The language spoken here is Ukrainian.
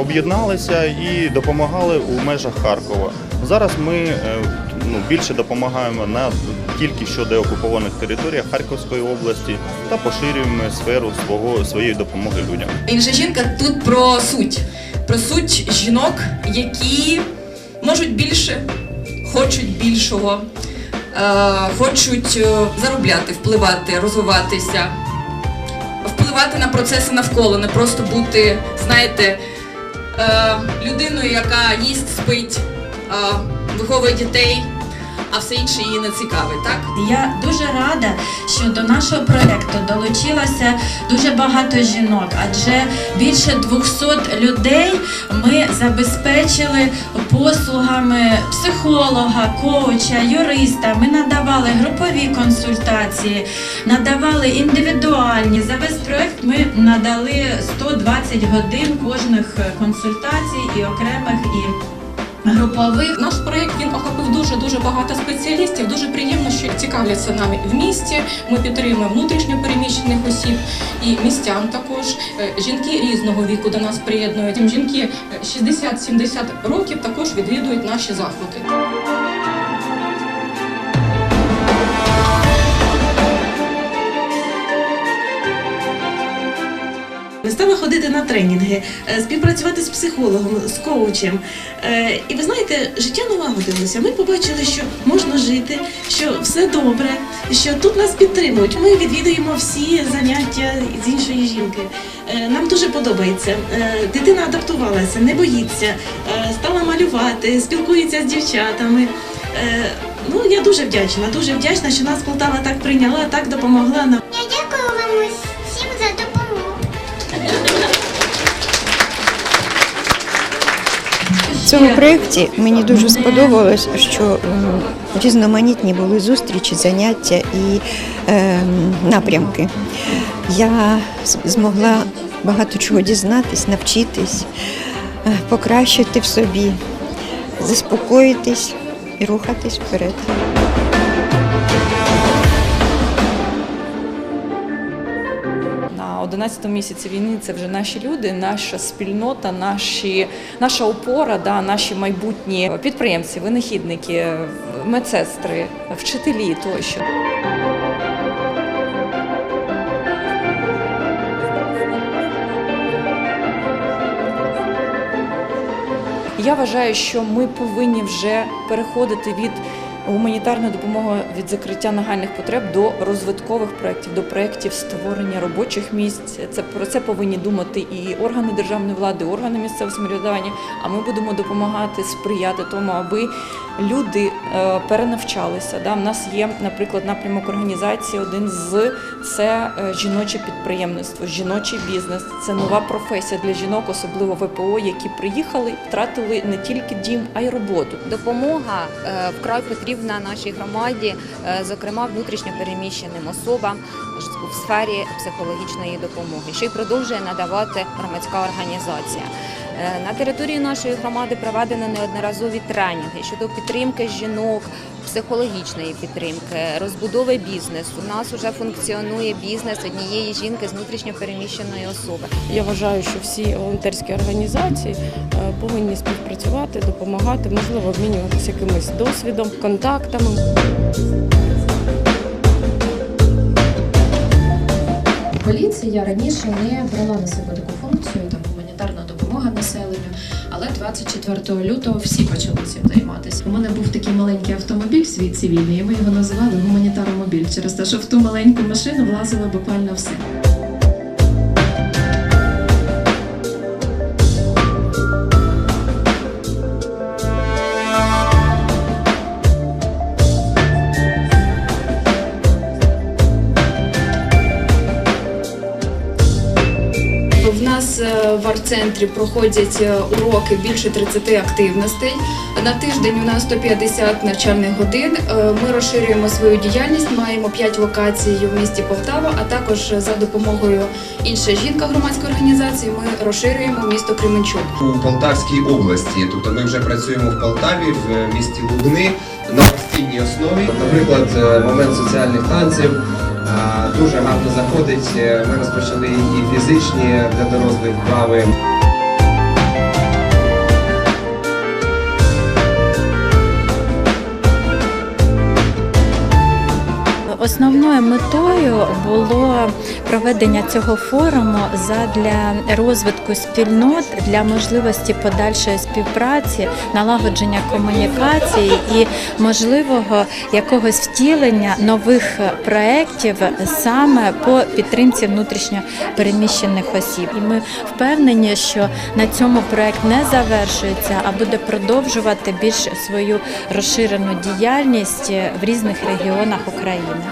об'єдналися і допомагали у межах Харкова. Зараз ми е, ну, більше допомагаємо на тільки що деокупованих територіях Харківської області та поширюємо сферу свого своєї допомоги людям. Інша жінка тут про суть. Про суть жінок, які можуть більше, хочуть більшого, е, хочуть е, заробляти, впливати, розвиватися, впливати на процеси навколо, не просто бути, знаєте, людиною, яка їсть, спить, е, виховує дітей, а все інше її не цікавить, так? Я дуже рада, що до нашого проекту долучилося дуже багато жінок, адже більше 200 людей ми забезпечили послугами психолога, коуча, юриста. Ми надавали групові консультації, надавали індивідуальні. За весь проект ми надали 120 годин кожних консультацій і окремих і групових. Наш проєкт він охопив дуже дуже багато спеціалістів. Дуже приємно, що цікавляться нами в місті. Ми підтримуємо внутрішньо переміщених осіб і містян також. Е, Жінки різного віку до нас приєднують. Жінки е, 60-70 років також відвідують наші заходи. Ми стали ходити на тренінги, е, співпрацювати з психологом, з коучем. Е, І ви знаєте, життя налагодилося. Ми побачили, що можна жити, що все добре, що тут нас підтримують. Ми відвідуємо всі заняття з іншої жінки. Е, Нам дуже подобається. Дитина адаптувалася, не боїться, стала малювати, спілкується з дівчатами. Ну, я дуже вдячна, дуже вдячна, що нас Полтава так прийняла, так допомогла нам. Я дякую вам усім за допомогу. Цьому проєкті мені дуже сподобалось, що різноманітні були зустрічі, заняття і е, напрямки. Я змогла багато чого дізнатись, навчитись, е, покращити в собі, заспокоїтись і рухатись вперед. На 11 місяці війни це вже наші люди, наша спільнота, наші, наша опора, да, наші майбутні підприємці, винахідники, медсестри, вчителі тощо. Я вважаю, що ми повинні вже переходити від гуманітарної допомоги від закриття нагальних потреб до розвиткових проєктів, до проєктів створення робочих місць. Це про це повинні думати і органи державної влади, і органи місцевого самоврядування. А ми будемо допомагати сприяти тому, аби люди е, перенавчалися. Да? У нас є, наприклад, напрямок організації. Один з це е, жіноче підприємництво, жіночий бізнес. Це нова професія для жінок, особливо ВПО, які приїхали, втратили не тільки дім, а й роботу. Допомога е, вкрай потрібна нашій громаді, е, зокрема внутрішньо переміщеним особам в сфері психологічної допомоги, що й продовжує надавати громадська організація. Е, На території нашої громади проведено неодноразові тренінги щодо підтримки жінок, психологічної підтримки, розбудови бізнесу. У нас вже функціонує бізнес однієї жінки з внутрішньо переміщеної особи. Я вважаю, що всі волонтерські організації е, повинні співпрацювати, допомагати, можливо, обмінюватися якимось досвідом, контактами. Поліція раніше не брала на себе таку функцію, там гуманітарна допомога населенню. Але 24 лютого всі почали цим займатися. У мене був такий маленький автомобіль свій цивільний, і ми його називали гуманітаромобіль через те, що в ту маленьку машину влазило буквально все. Нас е, в арт-центрі проходять е, уроки більше 30 активностей. На тиждень у нас 150 навчальних годин. Е, Ми розширюємо свою діяльність, маємо 5 локацій в місті Полтава, а також за допомогою інша жінка громадської організації ми розширюємо місто Кременчук. у Полтавській області. Тобто ми вже працюємо в Полтаві, в місті Лубни на постійній основі. Наприклад, момент соціальних танців дуже гарно заходить. Е, Ми розпочали і фізичні для дорослих вправи. Основною метою було проведення цього форуму задля розвитку спільнот для можливості подальшої співпраці, налагодження комунікації і можливого якогось втілення нових проєктів саме по підтримці внутрішньо переміщених осіб. І ми впевнені, що на цьому проект не завершується, а буде продовжувати більш свою розширену діяльність в різних регіонах України.